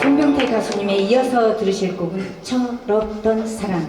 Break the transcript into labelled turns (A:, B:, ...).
A: 송병태 가수님에 이어서 들으실 곡은 철없던 사랑.